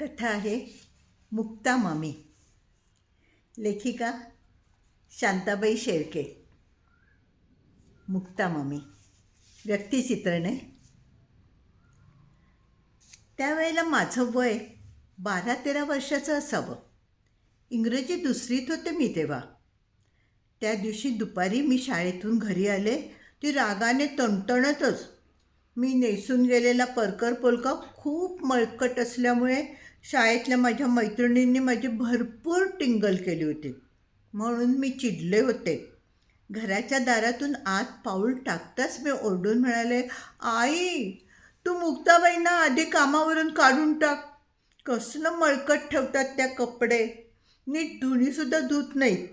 कथा आहे मुक्ता मामी. लेखिका शांताबाई शेळके. मुक्ता मामी. व्यक्तिचित्रण. आहे त्यावेळेला माझं वय बारा तेरा वर्षाचं असावं. इंग्रजी दुसरीत होते मी तेव्हा. त्या दिवशी दुपारी मी शाळेतून घरी आले ती रागाने तणतणतच मी नेसून गेलेला परकर पोलका खूप मळकट असल्यामुळे शाळेतल्या माझ्या मैत्रिणींनी माझी भरपूर टिंगल केली होती. म्हणून मी चिडले होते. घराच्या दारातून आत पाऊल टाकताच मी ओरडून म्हणाले आई तू मुक्ताबाईंना आधी कामावरून काढून टाक. कसलं मळकट ठेवतात त्या कपडे. नीट धुणीसुद्धा धुत नाहीत.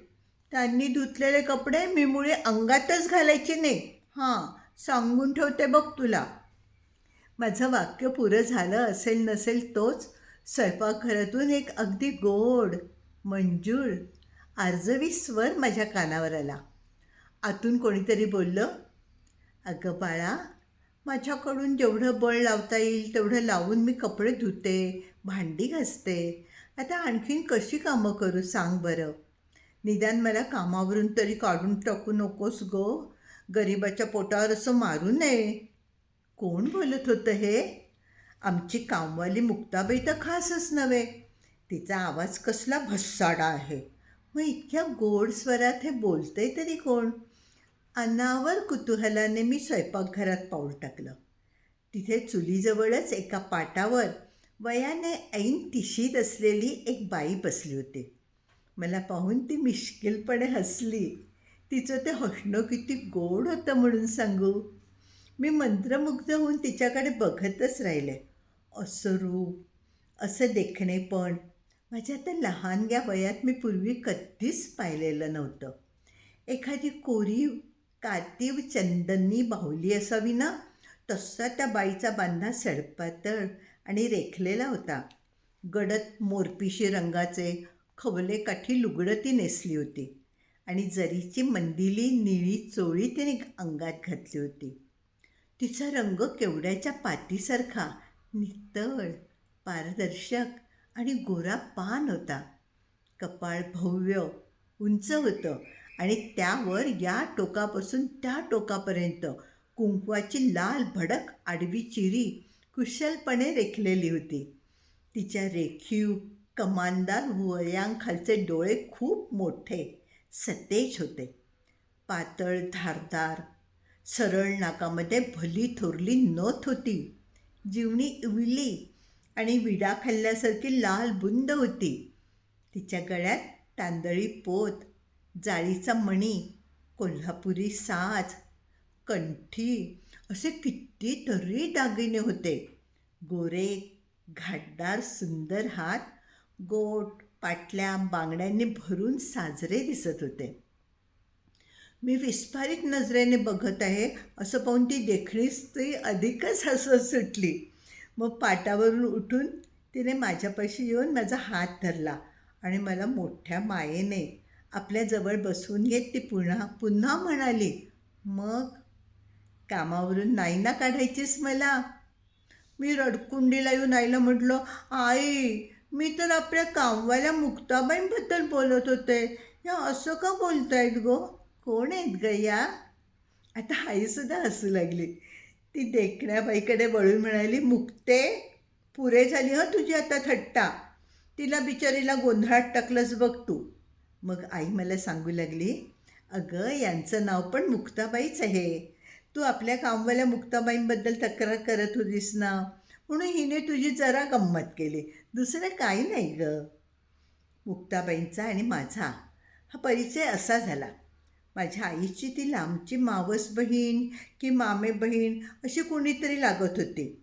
त्यांनी धुतलेले कपडे मी मुळे अंगातच घालायचे नाही. हां सांगून ठेवते बघ तुला. माझं वाक्य पुरं झालं असेल नसेल तोच स्वयंपाकघरातून एक अगदी गोड मंजूळ आर्जवी स्वर माझ्या कानावर आला. आतून कोणीतरी बोललं अगं बाळा माझ्याकडून जेवढं बळ लावता येईल तेवढं लावून मी कपडे धुते भांडी घासते. आता आणखीन कशी कामं करू सांग बरं. निदान मला कामावरून तरी काढून टाकू नकोस गो. गरिबाच्या पोटावर असं मारू नये. कोण बोलत होतं हे? आमची कामवाली मुक्ताबाई तर खासच नव्हे. तिचा आवाज कसला भस्साडा आहे. मग इतक्या गोड स्वरात हे बोलतंय तरी कोण? अनावर कुतूहलाने मी स्वयंपाकघरात पाऊल टाकलं. तिथे चुलीजवळच एका पाटावर वयाने ऐन तिशीत असलेली एक बाई बसली होती. मला पाहून ती मिश्किलपणे हसली. तिचं ते हसणं किती गोड होतं म्हणून सांगू. मी मंत्रमुग्ध होऊन तिच्याकडे बघतच राहिले. असरूप असं देखणे पण. माझ्या त्या लहानग्या वयात मी पूर्वी कधीच पाहिलेलं नव्हतं. एखादी कोरीव कातीव चंदनी बाहुली असावी ना? तसा त्या बाईचा बांधा सडपातळ आणि रेखलेला होता. गडद मोरपिशी रंगाचे खवले काठी लुगडं ती नेसली होती आणि जरीची मंदिली निळी चोळी तिने अंगात घातली होती. तिचा रंग केवड्याच्या पातीसारखा नितळ पारदर्शक आणि गोरा पान होता. कपाळ भव्य उंच होतं आणि त्यावर या टोकापासून त्या टोकापर्यंत कुंकवाची लाल भडक आडवी चिरी कुशलपणे रेखलेली होती. तिच्या रेखीव कमानदार वयांखालचे डोळे खूप मोठे सतेज होते. पातळ धारदार सरळ नाकामध्ये भली थोरली नथ होती. जीवनी इवली आणि विडा खाल्ल्यासारखी लाल बुंद होती. तिच्या गळ्यात तांदळी पोत जाळीचा मणी कोल्हापुरी साज कंठी असे कितीतरी दागिने होते. गोरे घाटदार सुंदर हात गोट पाटल्या बांगड्यांनी भरून साजरे दिसत होते. मी विस्फारित नजरेने बघत आहे असं पाहून ती देखणीच ती अधिकच हसत सुटली. मग पाटावरून उठून तिने माझ्यापाशी येऊन माझा हात धरला आणि मला मोठ्या मायेने आपल्याजवळ बसवून घेत ती पुन्हा पुन्हा म्हणाली मग कामावरून नाही ना काढायचीस मला? मी रडकुंडीला येऊन आईला म्हटलं आई मी तर आपल्या कामवाल्या मुक्ताबाईंबद्दल बोलत होते. या असं का बोलतायत गो? कोण आहेत गया आता आईसुद्धा हसू लागली. ती देखण्याबाईकडे वळून म्हणाली मुक्ते पुरे झाली हं तुझी आता थट्टा. तिला बिचारीला गोंधळात टाकलंच बघ तू. मग आई मला सांगू लागली अगं यांचं नाव पण मुक्ताबाईच आहे. तू आपल्या कामवाल्या मुक्ताबाईंबद्दल तक्रार करत होतीस ना? म्हणून हिने तुझी जरा गंमत केली. दुसरं काही नाही ग. मुक्ताबाईंचा आणि माझा हा परिचय असा झाला. माझ्या आईची ती लांबची मावस बहीण की मामे बहीण अशी कोणीतरी लागत होती.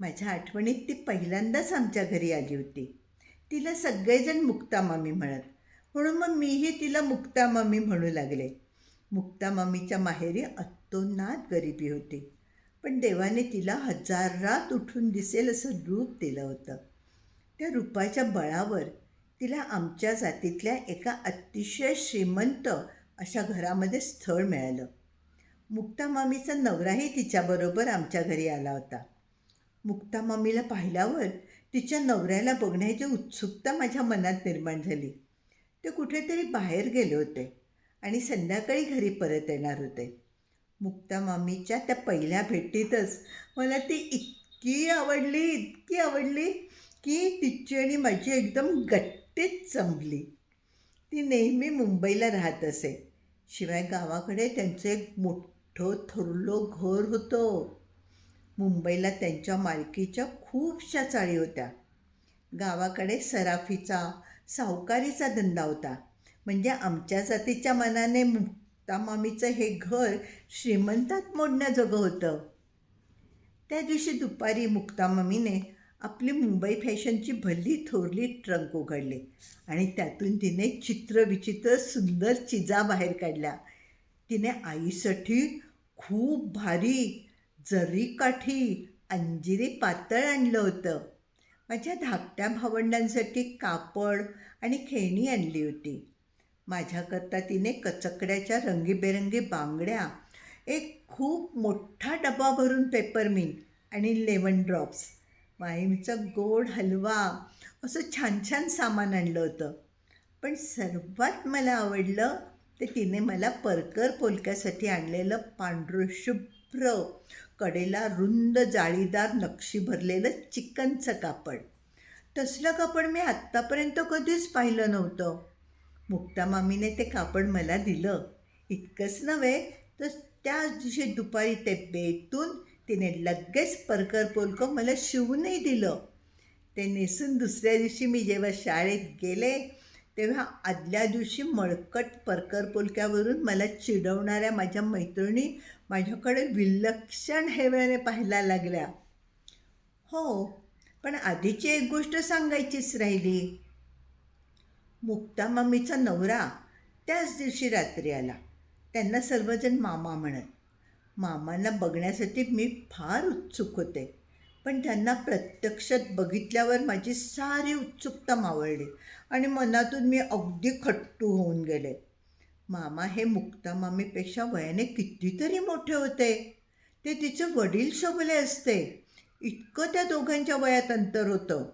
माझ्या आठवणीत ती पहिल्यांदाच आमच्या घरी आली होती. तिला सगळेजण मुक्तामामी म्हणत. म्हणून मग मीही तिला मुक्तामामी म्हणू लागले. मुक्तामामीच्या माहेरी अत्तोनात गरिबी होती. पण देवाने तिला हजारात उठून दिसेल असं रूप दिलं होतं. त्या रूपाच्या बळावर तिला आमच्या जातीतल्या एका अतिशय श्रीमंत अशा घरामध्ये स्थळ मिळालं. मुक्ता मामीचा नवराही तिच्याबरोबर आमच्या घरी आला होता. मुक्ता मामीला पाहिल्यावर तिच्या नवऱ्याला बघण्याची उत्सुकता माझ्या मनात निर्माण झाली. ते कुठेतरी बाहेर गेले होते आणि संध्याकाळी घरी परत येणार होते. मुक्ता मामीच्या त्या पहिल्या भेटीतच मला ती इतकी आवडली इतकी आवडली की तिची आणि माझी एकदम गट्टीत जमली. ती नेहमी मुंबईला राहत असे. शिवाय गावाकडे त्यांचं एक मोठं थोरलो घर होतं. मुंबईला त्यांच्या मालकीच्या खूपशा चाळी होत्या. गावाकडे सराफीचा सावकारीचा धंदा होता. म्हणजे आमच्या जातीच्या मनाने मुक्तामामीचं हे घर श्रीमंतात मोडण्याजोगं होतं. त्या दिवशी दुपारी मुक्तामामीने आपली मुंबई फॅशनची भल्ली थोरली ट्रंक उघडली आणि त्यातून तिने चित्रविचित्र सुंदर चिजा बाहेर काढल्या. तिने आईसाठी खूप भारी जरी काठी अंजिरी पातळ आणलं होतं. माझ्या धाकट्या भावंडांसाठी कापड आणि खेळणी आणली होती. माझ्याकरता तिने कचकड्याच्या रंगीबेरंगी बांगड्या एक खूप मोठा डबा भरून पेपरमिंट आणि लेमन ड्रॉप्स माईमचं गोड हलवा असं छान छान सामान आणलं होतं. पण सर्वात मला आवडलं ते तिने मला परकर पोलक्यासाठी आणलेलं पांढरं शुभ्र कडेला रुंद जाळीदार नक्षी भरलेलं चिकनचं कापड. तसलं कापड मी आत्तापर्यंत कधीच पाहिलं नव्हतं. मुक्ता मामीने ते कापड मला दिलं. इतकंच नव्हे तर त्याच दिवशी दुपारी ते बेतून तिने लगेच परकर पोलकं मला शिवूनही दिलं. ते नेसून दुसऱ्या दिवशी मी जेव्हा शाळेत गेले तेव्हा आदल्या दिवशी मळकट परकर पोलक्यावरून मला चिडवणाऱ्या माझ्या मैत्रिणी माझ्याकडे विलक्षण हेव्याने पाहायला लागल्या. हो पण आधीची एक गोष्ट सांगायचीच राहिली. मुक्तामामीचा नवरा त्याच दिवशी रात्री आला. त्यांना सर्वजण मामा म्हणत. मामांना बघण्यासाठी मी फार उत्सुक होते. पण त्यांना प्रत्यक्षात बघितल्यावर माझी सारी उत्सुकता मावळली आणि मनातून मी अगदी खट्टू होऊन गेले. मामा हे मुक्तामामीपेक्षा वयाने कितीतरी मोठे होते. ते तिचे वडील शोभले असते. इतकं त्या दोघांच्या वयात अंतर होतं.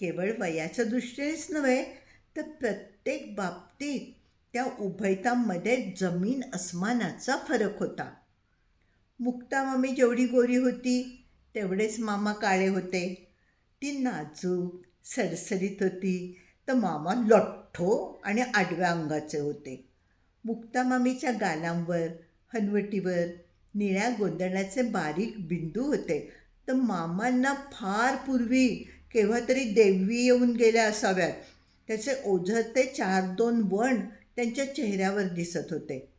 केवळ वयाच्या दृष्टीनेच नव्हे तर प्रत्येक बाबतीत त्या उभयतांमध्ये जमीन अस्मानाचा फरक होता. मुक्तामामी जेवढी गोरी होती तेवढेच मामा काळे होते. ती नाजूक सरसरीत होती. तर मामा लठ्ठो आणि आडव्या अंगाचे होते. मुक्तामामीच्या गालांवर हनवटीवर निळ्या गोंधळाचे बारीक बिंदू होते. तर मामांना फार पूर्वी केव्हा तरी देवी येऊन गेल्या असाव्यात. त्याचे ओझरते चार दोन वण त्यांच्या चेहऱ्यावर दिसत होते.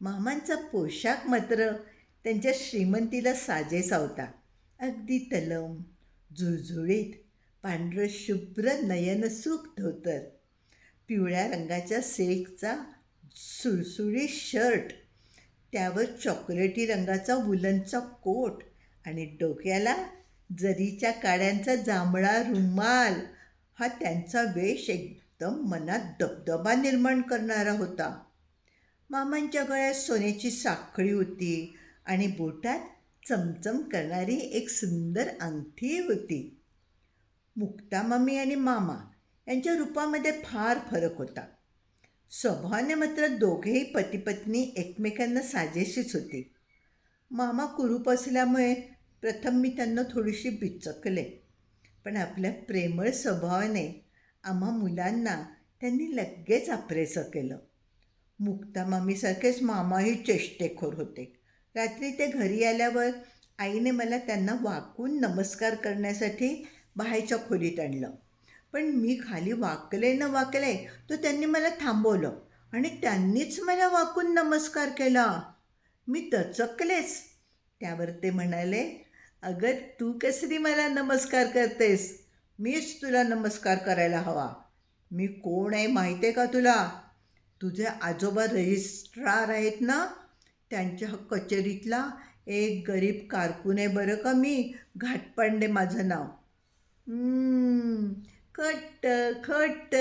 मामांचा पोशाख मात्र त्यांच्या श्रीमंतीला साजेसा होता अगदी तलम झुळझुळीत पांढरं शुभ्र नयनसुख धोतर पिवळ्या रंगाच्या सिल्कचा सुळसुळी शर्ट त्यावर चॉकलेटी रंगाचा वुलनचा कोट आणि डोक्याला जरीच्या काड्यांचा जांभळा रुमाल हा त्यांचा वेश एकदम मनात दबदबा निर्माण करणारा होता. मामांच्या गळ्यात सोन्याची साखळी होती आणि बोटात चमचम करणारी एक सुंदर अंगठी होती. मुक्तामामी आणि मामा यांच्या रूपामध्ये फार फरक होता. स्वभावाने मात्र दोघेही पतीपत्नी एकमेकांना साजेशीच होती. मामा कुरूप असल्यामुळे प्रथम मी त्यांना थोडीशी बिचकले पण आपल्या प्रेमळ स्वभावाने आम्हा मुलांना त्यांनी लगेच अप्रेसं केलं. मुक्तामामीसारखेच मामाही चेष्टेखोर होते. रात्री ते घरी आल्यावर आईने मला त्यांना वाकून नमस्कार करण्यासाठी बाहेरच्या खोलीत आणलं. पण मी खाली वाकले न वाकले तर त्यांनी मला थांबवलं आणि त्यांनीच मला वाकून नमस्कार केला. मी दचकलेच त्यावर ते म्हणाले अगं तू कसरी मला नमस्कार करतेस? मीच तुला नमस्कार करायला हवा. मी कोण आहे माहिती आहे का तुला? तुझे आजोबा रजिस्ट्रार आहेत ना? त्यांच्या कचेरीतला एक गरीब कारकून आहे बरं का मी. घाटपांडे माझं नाव. खट खट्ट खट्ट.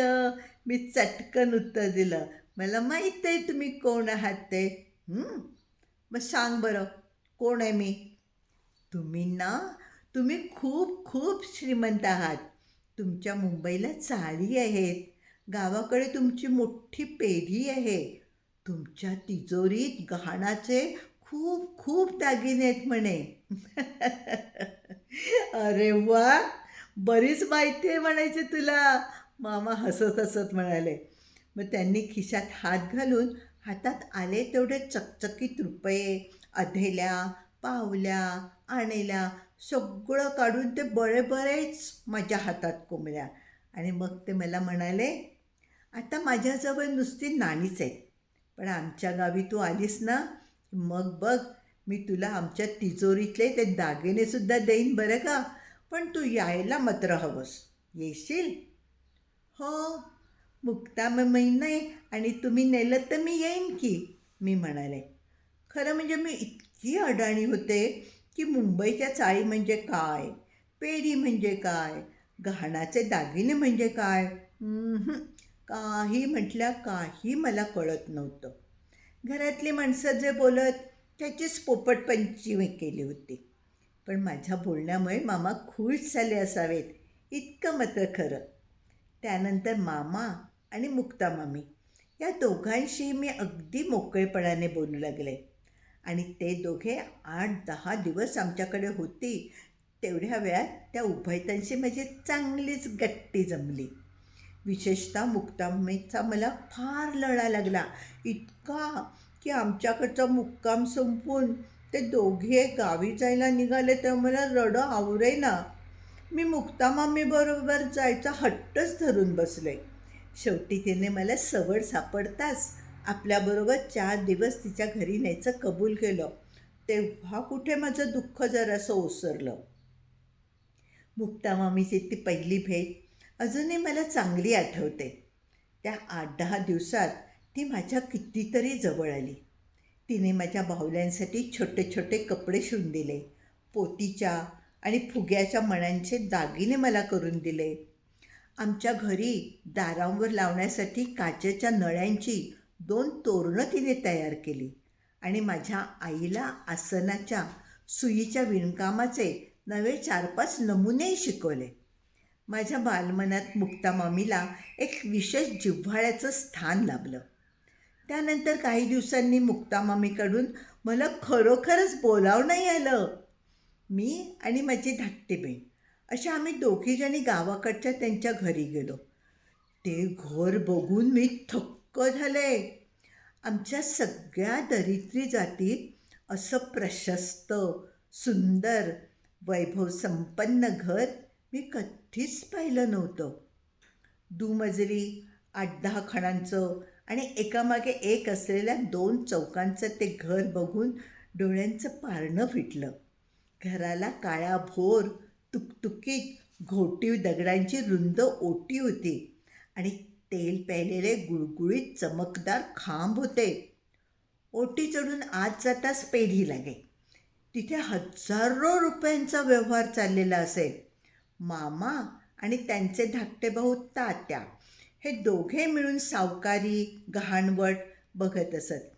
मी चटकन उत्तर दिलं. मला माहीत आहे तुम्ही कोण आहात ते. मग सांग बरं कोण आहे मी? तुम्ही ना तुम्ही खूप खूप श्रीमंत आहात. तुमच्या मुंबईला चाळी आहेत. गावाकडे तुमची मोठी पेढी आहे. तुमच्या तिजोरीत गहाणाचे खूप खूप दागिने आहेत म्हणे. अरे वा बरीच माहिती आहे म्हणायचे तुला. मामा हसत हसत म्हणाले. मग त्यांनी खिशात हात घालून हातात आले तेवढे चकचकीत रुपये अधेल्या पावल्या आणेल्या सगळं काढून ते बळे बरेच माझ्या हातात कोंबल्या आणि मग ते मला म्हणाले आता माझ्याजवळ नुसती नाणीच आहेत. पण आमच्या गावी तू आलीस ना मग बघ मी तुला आमच्या तिजोरीतले ते दागिनेसुद्धा देईन बरं का पण तू यायला मात्र हवंस. येशील? हो. मुक्ता नाही आणि तुम्ही नेलं तर मी येईन की मी म्हणाले. खरं म्हणजे मी इतकी अडाणी होते की मुंबईच्या चाळी म्हणजे काय पेढी म्हणजे काय गहाणाचे दागिने म्हणजे काय? काही म्हटल्या काही मला कळत नव्हतं. घरातली माणसं जे बोलत त्याचीच पोपटपंची मी केली होती. पण माझ्या बोलण्यामुळे मामा खुश झाले असावेत इतकं मात्र खरं. त्यानंतर मामा आणि मुक्ता मामी या दोघांशी मी अगदी मोकळेपणाने बोलू लागले. आणि ते दोघे आठ दहा दिवस आमच्याकडे होती तेवढ्या वेळात त्या उभयतांशी माझी चांगलीच गट्टी जमली. विशेषतः मुक्कामेचा मला फार लढा लागला. इतका की आमच्याकडचा मुक्काम संपून ते दोघे गावी जायला निघाले तर मला रडं आवरेना. मी मुक्तामामीबरोबर जायचा हट्टच धरून बसले. शेवटी तिने मला सवड सापडताच आपल्याबरोबर चार दिवस तिच्या घरी न्यायचं कबूल केलं. तेव्हा कुठे माझं दुःख जरासं ओसरलं. मुक्तामामीची ती पहिली भेट अजूनही मला चांगली आठवते. त्या आठ दहा दिवसात ती माझ्या कितीतरी जवळ आली. तिने माझ्या बाहुल्यांसाठी छोटे छोटे कपडे शिवून दिले. पोतीच्या आणि फुग्याच्या मण्यांचे दागिने मला करून दिले. आमच्या घरी दारांवर लावण्यासाठी काचेच्या नळ्यांची दोन तोरणं तिने तयार केली आणि माझ्या आईला आसनाच्या सुईच्या विणकामाचे नवे चार पाच नमुनेही शिकवले. माझ्या बालमनात मुक्तामामीला एक विशेष जिव्हाळ्याचं स्थान लाभलं. त्यानंतर काही दिवसांनी मुक्तामामीकडून मला खरोखरच बोलावं नाही आलं मी आणि माझी धाकटी बहीण अशा आम्ही दोघीजणी गावाकडच्या त्यांच्या घरी गेलो. ते घर बघून मी थक्क झाले. आमच्या सगळ्या दरिद्री जातीत असं प्रशस्त सुंदर वैभव संपन्न घर मी कधीच पाहिलं नव्हतं. दुमजली आठ दहा खणांचं आणि एकामागे एक असलेल्या दोन चौकांचं ते घर बघून डोळ्यांचं पारणं फिटलं. घराला काळ्या भोर तुकतुकीत घोटीव दगडांची रुंद ओटी होती आणि तेल प्यायलेले गुळगुळीत चमकदार खांब होते. ओटी चढून आत जाताच पेढी लागे. तिथे हजारो रुपयांचा व्यवहार चाललेला असेल. मामा आणि त्यांचे धाकटे भाऊ तात्या हे दोघे मिळून सावकारी गहाणवट बघत असत.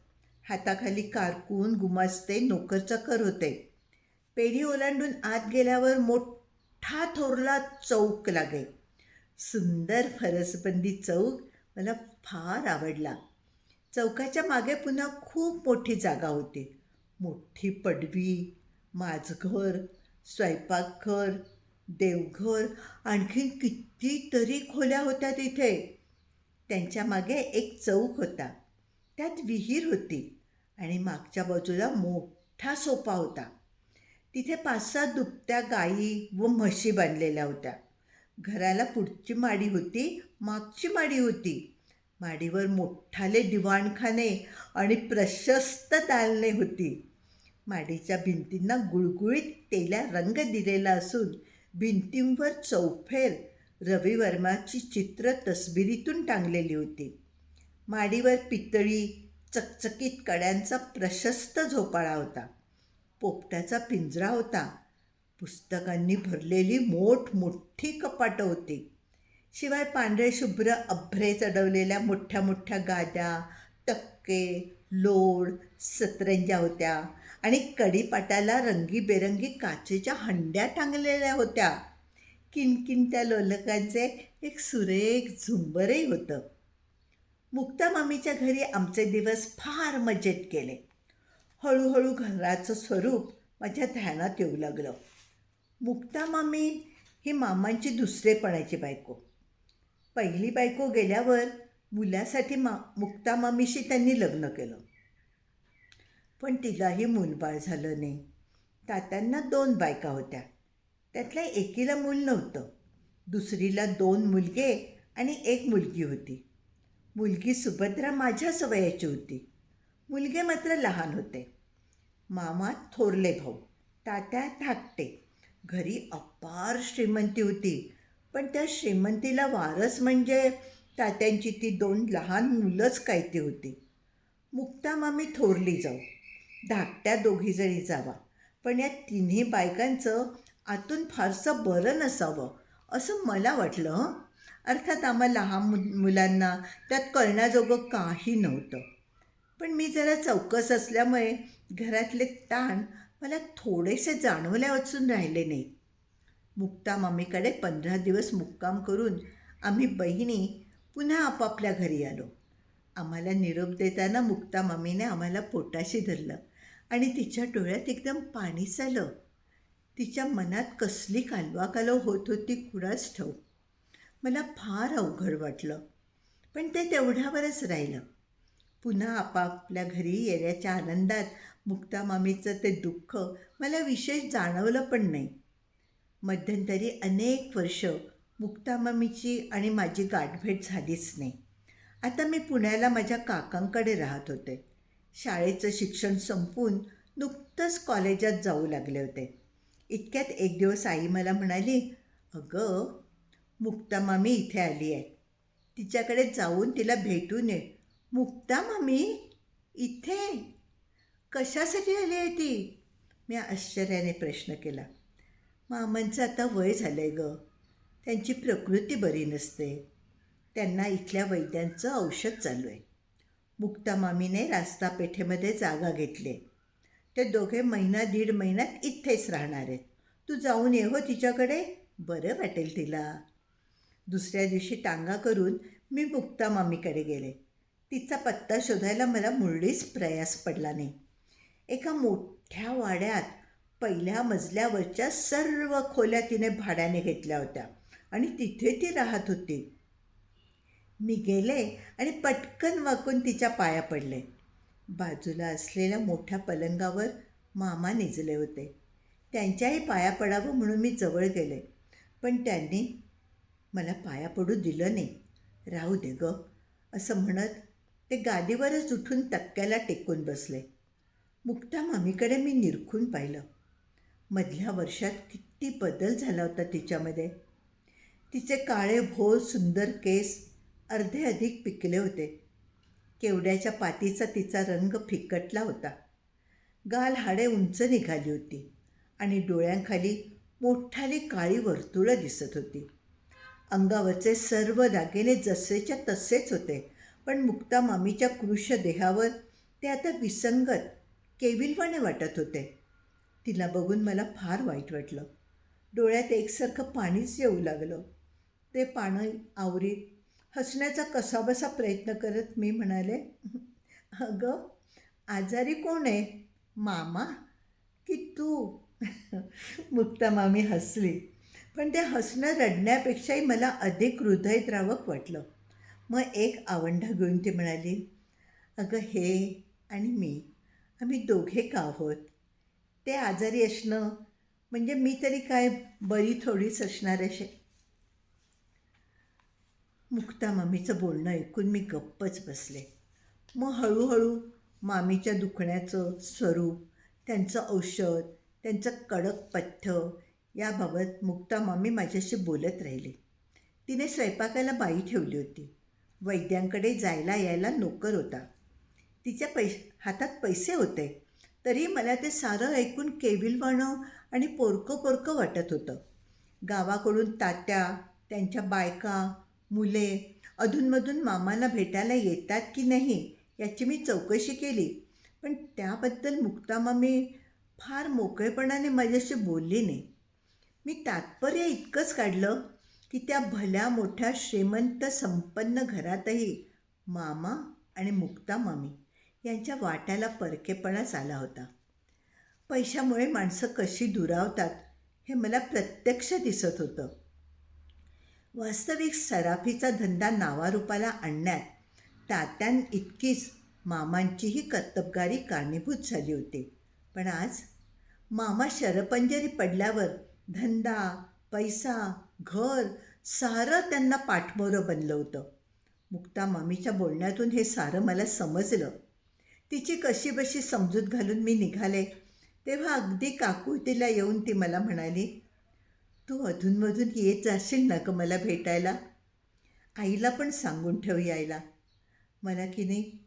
हाताखाली कारकून गुमास्ते नोकरचकर होते. पेढी ओलांडून आत गेल्यावर मोठा थोरला चौक लागे. सुंदर फरसबंदी चौक मला फार आवडला. चौकाच्या मागे पुन्हा खूप मोठी जागा होती. मोठी पडवी माझघर स्वयंपाकघर देवघर आणखीन कितीतरी खोल्या होत्या तिथे. त्यांच्या मागे एक चौक होता. त्यात विहीर होती आणि मागच्या बाजूला मोठा सोपा होता. तिथे पाच सहा दुपत्या गायी व म्हशी बांधलेल्या होत्या. घराला पुढची माडी होती मागची माडी होती. माडीवर मोठाले दिवाणखाने आणि प्रशस्त दालने होती. माडीच्या भिंतींना गुळगुळीत तेला रंग दिलेला असून भिंतींवर चौफेर रविवर्माची चित्र तसबिरीतून टांगलेली होती. माडीवर पितळी चकचकीत कड्यांचा प्रशस्त झोपाळा होता. पोपटाचा पिंजरा होता. पुस्तकांनी भरलेली मोठमोठी कपाटं होती. शिवाय पांढरे शुभ्र अभ्रे चढवलेल्या मोठ्या मोठ्या गाद्या टक्के लोड सतरंज्या होत्या. आणि कडीपाटाला रंगीबेरंगी काचेच्या हंड्या टांगलेल्या होत्या. किणकिणत्या लोलकांचे एक सुरेख झुंबरही होतं. मुक्ता मामीच्या घरी आमचे दिवस फार मजेत गेले. हळूहळू घराचं स्वरूप माझ्या ध्यानात येऊ लागलं. मुक्ता मामी ही मामांची दुसरेपणाची बायको. पहिली बायको गेल्यावर मुलासाठी मा मुक्ता मामीशी त्यांनी लग्न केलं. पण तिलाही मूलबाळ झालं नाही. तात्यांना दोन बायका होत्या. त्यातल्या एकीला मूल नव्हतं. दुसरीला दोन मुलगे आणि एक मुलगी होती. मुलगी सुभद्रा माझ्याच वयाची होती. मुलगे मात्र लहान होते. मामा थोरले भाऊ. तात्या धाकटे. घरी अपार श्रीमंती होती. पण त्या श्रीमंतीला वारस म्हणजे तात्यांची ती दोन लहान मुलंच काय ती होती. मुक्ता मामी थोरली जाऊ. धाकट्या दोघीजणी जावा. पण या तिन्ही बायकांचं आतून फारसं बरं नसावं असं मला वाटलं हं. अर्थात आम्हा लहान मु मुलांना त्यात कळण्याजोगं काही नव्हतं. पण मी जरा चौकस असल्यामुळे घरातले ताण मला थोडेसे जाणवल्या वाचून राहिले नाही. मुक्ता मामीकडे पंधरा दिवस मुक्काम करून आम्ही बहिणी पुन्हा आपापल्या घरी आलो. आम्हाला निरोप देताना मुक्ता मामीने आम्हाला पोटाशी धरलं आणि तिच्या डोळ्यात एकदम पाणी झालं तिच्या मनात कसली कालवा कालव होत होती कुणाच ठाऊक. मला फार अवघड वाटलं पण ते तेवढ्यावरच राहिलं. पुन्हा आपापल्या घरी येण्याच्या आनंदात मुक्ता मामीचं ते दुःख मला विशेष जाणवलं पण नाही. मध्यंतरी अनेक वर्ष मुक्ता मामीची आणि माझी गाठभेट झालीच नाही. आता मी पुण्याला माझ्या काकांकडे राहत होते. शाळेचं शिक्षण संपवून नुकतंच कॉलेजात जाऊ लागले होते. इतक्यात एक दिवस आई मला म्हणाली अगं मुक्ता मामी इथे आली आहे. तिच्याकडे जाऊन तिला भेटून ये. मुक्ता मामी इथे. कशासाठी आली आहे ती? मी आश्चर्याने प्रश्न केला. मामांचं आता वय झालं आहे गं. त्यांची प्रकृती बरी नसते. त्यांना इथल्या वैद्यांचं औषध चालू आहे. मुक्ता मामीने रास्ता पेठेमध्ये जागा घेतली. ते दोघे महिना दीड महिन्यात इथेच राहणार आहेत. तू जाऊन ये हो तिच्याकडे. बरं वाटेल तिला. दुसऱ्या दिवशी टांगा करून मी मुक्ता मामीकडे गेले. तिचा पत्ता शोधायला मला मुरळीच प्रयास पडला नाही. एका मोठ्या वाड्यात पहिल्या मजल्यावरच्या सर्व खोल्या तिने भाड्याने घेतल्या होत्या आणि तिथे ती राहत होती. मी गेले आणि पटकन वाकून तिच्या पाया पडले. बाजूला असलेल्या मोठ्या पलंगावर मामा निजले होते. त्यांच्याही पाया पडावं म्हणून मी जवळ गेले. पण त्यांनी मला पाया पडू दिलं नाही. राहू दे ग असं म्हणत ते गादीवरच उठून तक्क्याला टेकून बसले. मुक्ता मामीकडे मी निरखून पाहिलं. मधल्या वर्षात किती बदल झाला होता तिच्यामध्ये. तिचे काळे भोर सुंदर केस अर्धे अधिक पिकले होते. केवड्याच्या पातीचा तिचा रंग फिकटला होता. गाल हाडे उंच निघाली होती आणि डोळ्यांखाली मोठाली काळी वर्तुळं दिसत होती. अंगावरचे सर्व दागिने जसेच्या तसेच होते पण मुक्ता मामीच्या कृश देहावर ते आता विसंगत केविलवाणे वाटत होते. तिला बघून मला फार वाईट वाटलं. डोळ्यात एकसारखं पाणीच येऊ लागलं. ते पाणी आवरीत हसण्याचा कसाबसा प्रयत्न करत मी म्हणाले अगं आजारी कोण आहे? मामा? की तू? मुक्ता मामी हसली. पण ते हसणं रडण्यापेक्षाही मला अधिक हृदयद्रावक वाटलं. मग एक आवंढा घेऊन ती म्हणाली अगं हे आणि मी आम्ही दोघे का आहोत? ते आजारी असणं म्हणजे मी तरी काय बरी थोडीच असणार असे मुक्ता मामीचं बोलणं ऐकून मी गप्पच बसले. मग हळूहळू मामीच्या दुखण्याचं स्वरूप त्यांचं औषध त्यांचं कडक पथ्य याबाबत मुक्ता मामी माझ्याशी बोलत राहिली. तिने स्वयंपाकाला बाई ठेवली होती. वैद्यांकडे जायला यायला नोकर होता. तिच्या पैश हातात पैसे होते. तरी मला ते सारं ऐकून केविलवाणं आणि पोरकं पोरकं वाटत होतं. गावाकडून तात्या त्यांच्या बायका मुले अधूनमधून मामाला भेटायला येतात की नाही याची मी चौकशी केली. पण त्याबद्दल मुक्तामामी फार मोकळेपणाने माझ्याशी बोलली नाही. मी तात्पर्य इतकंच काढलं की त्या भल्या मोठ्या श्रीमंत संपन्न घरातही मामा आणि मुक्ता मामी यांच्या वाट्याला परकेपणाच आला होता. पैशामुळे माणसं कशी दुरावतात हे मला प्रत्यक्ष दिसत होतं. वास्तविक सराफीचा धंदा नावारूपाला आणण्यात तात्यां इतकीच मामांचीही कर्तबगारी कारणीभूत झाली होती. पण आज मामा शरपंजरी पडल्यावर धंदा पैसा घर सारं त्यांना पाठमोरं बनलं होतं. मुक्ता मामीच्या बोलण्यातून हे सारं मला समजलं. तिची कशी बशी समजूत घालून मी निघाले तेव्हा अगदी काकुतीला येऊन ती मला म्हणाली तू अधूनमधून येत जाशील ना गं मला भेटायला? आईला पण सांगून ठेव यायला. मला की नाही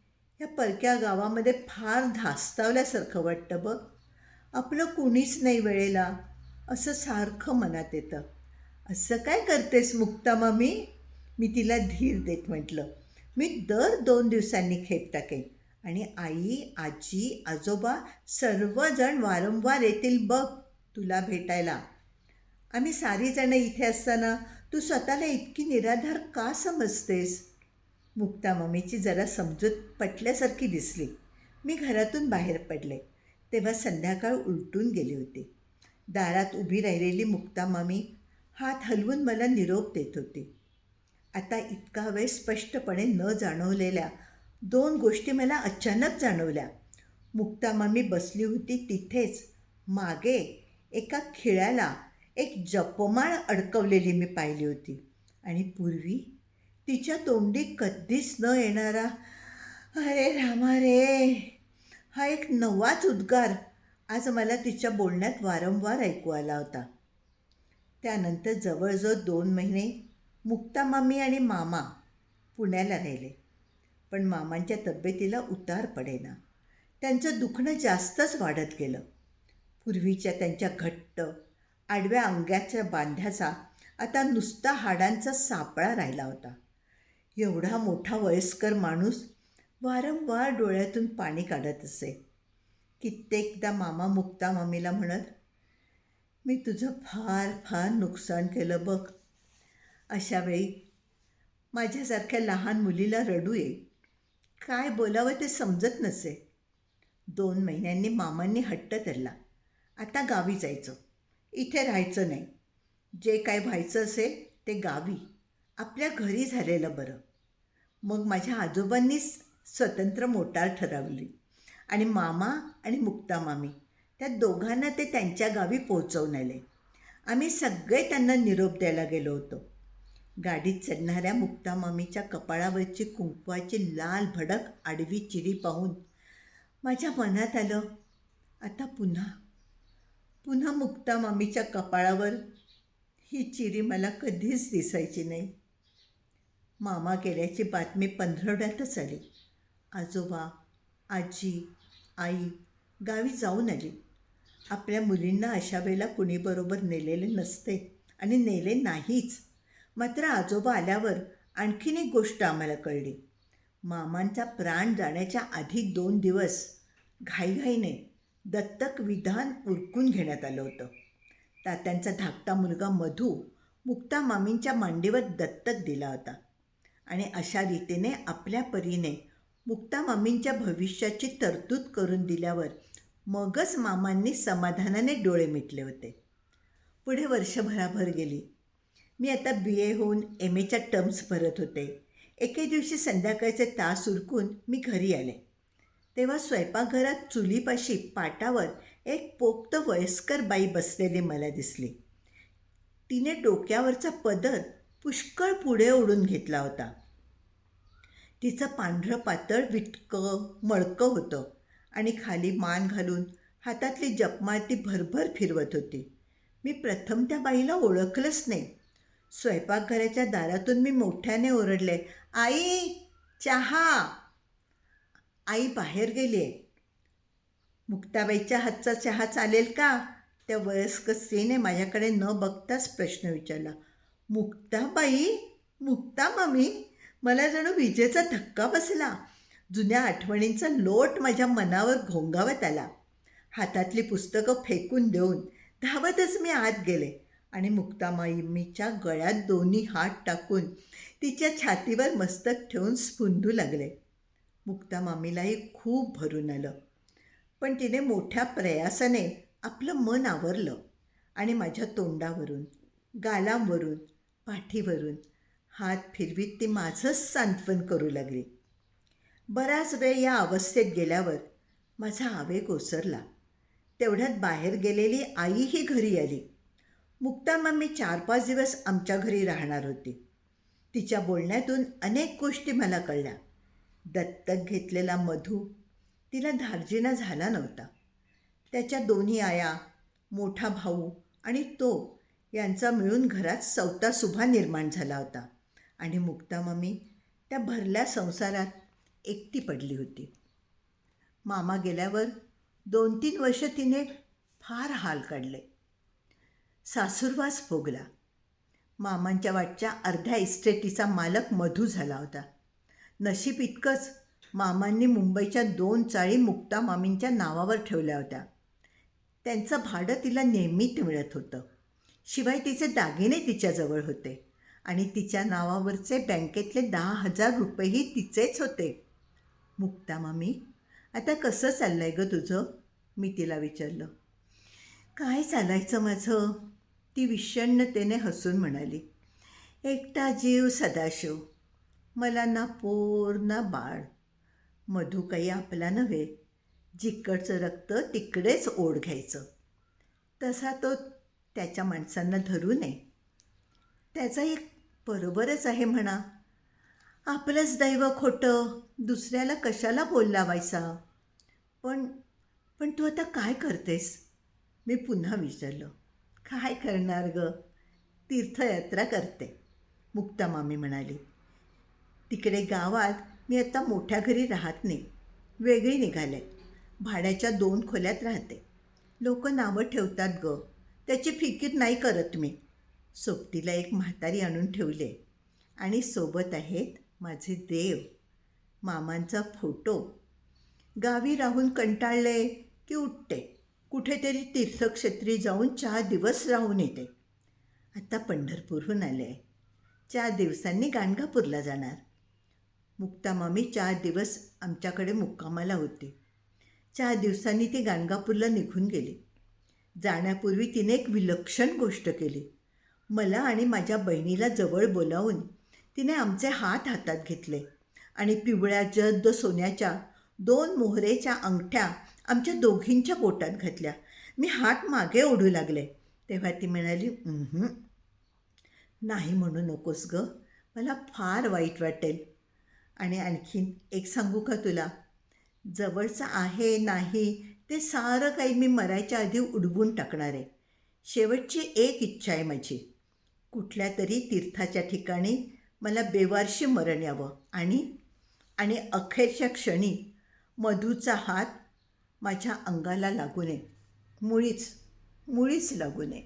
या परक्या गावामध्ये फार धास्तावल्यासारखं वाटतं बघ. आपलं कुणीच नाही वेळेला. असं सारखं मनात येतं. असं काय करतेस मुक्ता मामी? मी तिला धीर देत म्हटलं. मी दर दोन दिवसांनी खेप टाकेन. आणि आई आजी आजोबा सर्वजण वारंवार येतील बघ तुला भेटायला. आम्ही सारीजणं इथे असताना तू स्वतःला इतकी निराधार का समजतेस? मुक्ता मम्मीची जरा समजूत पटल्यासारखी दिसली. मी घरातून बाहेर पडले. तेव्हा संध्याकाळ उलटून गेली होती. दारात उभी राहिलेली मुक्ता मामी हात हलवून मला निरोप देत होती. आता इतका वेळ स्पष्टपणे न जाणवलेल्या दोन गोष्टी मला अचानक जाणवल्या. मुक्ता मामी बसली होती तिथेच मागे एका खिळ्याला एक जपमाळ अडकवलेली मी पाहिली होती. आणि पूर्वी तिच्या तोंडी कधीच न येणारा अरे रामा रे हा एक नवाच उद्गार आज मला तिच्या बोलण्यात वारंवार ऐकू आला होता. त्यानंतर जवळजवळ दोन महिने मुक्ता मामी आणि मामा पुण्याला राहिले. पण मामांच्या तब्येतीला उतार पडेना. त्यांचं दुखणं जास्तच वाढत गेलं. पूर्वीच्या त्यांच्या घट्ट आडव्या अंग्याच्या बांध्याचा आता नुसता हाडांचा सापळा राहिला होता. एवढा मोठा वयस्कर माणूस वारंवार डोळ्यातून पाणी काढत असे. कित्येकदा मामा मुक्ता मामीला म्हणत मी तुझं फार फार नुकसान केलं बघ. अशावेळी माझ्यासारख्या लहान मुलीला रडू ये. काय बोलावं ते समजत नसे. दोन महिन्यांनी मामांनी हट्ट धरला. आता गावी जायचं. इथे राहायचं नाही. जे काय व्हायचं असेल ते गावी. आपल्या घरी झालेलं बरं. मग माझ्या आजोबांनीच स्वतंत्र मोटार ठरवली. आणि मामा आणि मुक्ता मामी त्या दोघांना ते त्यांच्या गावी पोहोचवून आले आम्ही सगळे त्यांना निरोप द्यायला गेलो होतो. गाडीत चढणाऱ्या मुक्ता मामीच्या कपाळावरची कुंकवाची लाल भडक आडवी चिरी पाहून माझ्या मनात आलं आता पुन्हा पुन्हा मुक्ता मामीच्या कपाळावर. ही चिरी मला कधीच दिसायची नाही. मामा गेल्याची बातमी पंधरवड्यातच आली. आजोबा आजी आई गावी जाऊन आली. आपल्या मुलींना अशा वेळेला कुणीबरोबर नेलेले नसते आणि नेले नाहीच. मात्र आजोबा आल्यावर आणखीन एक गोष्ट आम्हाला कळली. मामांचा प्राण जाण्याच्या आधी दोन दिवस घाईघाईने दत्तक विधान उरकून घेण्यात आलं होतं. तात्यांचा धाकटा मुलगा मधू मुक्ता मामींच्या मांडीवर दत्तक दिला होता आणि अशा रीतीने आपल्या परीने मुक्ता मामींच्या भविष्याची तरतूद करून दिल्यावर मगच मामांनी समाधानाने डोळे मिटले होते. पुढे वर्षभराभर गेली. मी आता बी ए होऊन एम एच्या टर्म्स भरत होते. एके दिवशी संध्याकाळचे तास उरकून मी घरी आले. तेव्हा स्वयंपाकघरात चुलीपाशी पाटावर एक पोक्त वयस्कर बाई बसलेली मला दिसली. तिने डोक्यावरचा पदर पुष्कळ पुढे ओढून घेतला होता. तिचं पांढरं पातळ विटकं मळकं होतं आणि खाली मान घालून हातातली जपमाळ ती भरभर फिरवत होती. मी प्रथम त्या बाईला ओळखलंच नाही. स्वयंपाकघराच्या दारातून मी मोठ्याने ओरडले आई चहा. आई बाहेर गेली आहे. मुक्ताबाईच्या हातचा चहा चालेल का? त्या वयस्क स्त्रीने माझ्याकडे न बघताच प्रश्न विचारला. मुक्ताबाई मुक्ता मम्मी मला जणू विजेचा धक्का बसला. जुन्या आठवणींचा लोट माझ्या मनावर घोंगावत आला. हातातली पुस्तकं फेकून देऊन धावतच मी आत गेले आणि मुक्तामाईमीच्या गळ्यात दोन्ही हात टाकून तिच्या छातीवर मस्तक ठेवून स्फुंदू लागले. मुक्तामामीलाही खूप भरून आलं. पण तिने मोठ्या प्रयासाने आपलं मन आवरलं आणि माझ्या तोंडावरून गालांवरून पाठीवरून हात फिरवीत ती माझंच सांत्वन करू लागली. बराच वेळ या अवस्थेत गेल्यावर माझा आवेग ओसरला. तेवढ्यात बाहेर गेलेली आईही घरी आली. मुक्ता मम्मी चार पाच दिवस आमच्या घरी राहणार होती. तिच्या बोलण्यातून अनेक गोष्टी मला कळल्या. दत्तक घेतलेला मधू तिला धार्जिना झाला नव्हता. त्याच्या दोन्ही आया मोठा भाऊ आणि तो यांचा मिळून घरात चौथा सुभा निर्माण झाला होता आणि मुक्ता मम्मी त्या भरल्या संसारात एकटी पडली होती. मामा गेल्यावर दोन तीन वर्ष तिने फार हाल काढले. सासूरवास भोगला. मामांच्या वाटच्या अर्ध्या इस्टेटीचा मालक मधू झाला होता. नशीब इतकंच मामांनी मुंबईच्या दोन चाळी मुक्ता मामींच्या नावावर ठेवल्या होत्या. त्यांचं भाडं तिला नेहमीच मिळत होतं. शिवाय तिचे दागिने तिच्याजवळ होते आणि तिच्या नावावरचे बँकेतले दहा हजार रुपयेही तिचेच होते. मुक्ता मामी आता कसं चाललं आहे गं तुझं? मी तिला विचारलं. काय चालायचं माझं? ती विषण्णतेने हसून म्हणाली. एकटा जीव सदाशिव. मला ना पोर ना बाळ. मधू काही आपला नव्हे. जिकडचं रक्त तिकडेच ओढ घ्यायचं. तसा तो त्याच्या माणसांना धरू नये. त्याचा एक बरोबरच आहे म्हणा. आपलंच दैव खोटं दुसऱ्याला कशाला बोल लावायचा? पण पण तू आता काय करतेस? मी पुन्हा विचारलं. काय करणार ग? तीर्थयात्रा करते. मुक्ता मामी म्हणाली. तिकडे गावात मी आता मोठ्या घरी राहत नाही. वेगळी निघाले. भाड्याच्या दोन खोल्यात राहते. लोक नावं ठेवतात ग. त्याची फिकीर नाही करत मी. सोबतीला एक म्हातारी आणून ठेवले. आणि सोबत आहेत माझे देव. मामांचा फोटो. गावी राहून कंटाळले की उठते. कुठेतरी तीर्थक्षेत्री जाऊन चार दिवस राहून येते. आता पंढरपूरहून आले. आहे चार दिवसांनी गाणगापूरला जाणार. मुक्तामामी चार दिवस आमच्याकडे मुक्कामाला होते. चार दिवसांनी ती गाणगापूरला निघून गेली. जाण्यापूर्वी तिने एक विलक्षण गोष्ट केली. मला आणि माझ्या बहिणीला जवळ बोलावून तिने आमचे हात हातात घेतले आणि पिवळ्या जद्द सोन्याच्या दोन मोहरेच्या अंगठ्या आमच्या दोघींच्या बोटात घातल्या. मी हात मागे ओढू लागले. तेव्हा ती म्हणाली नाही म्हणू नकोस ग. मला फार वाईट वाटेल. आणि आणखीन एक सांगू का तुला? जवळचं आहे नाही ते सारं काही मी मरायच्या आधी उडवून टाकणार आहे. शेवटची एक इच्छा आहे माझी. कुठल्या तरी तीर्थाच्या ठिकाणी मला बेवारशी मरण यावं. आणि आणि अखेरच्या क्षणी मधूचा हात माझ्या अंगाला लागू नये. मुळीच मुळीच लागू नये.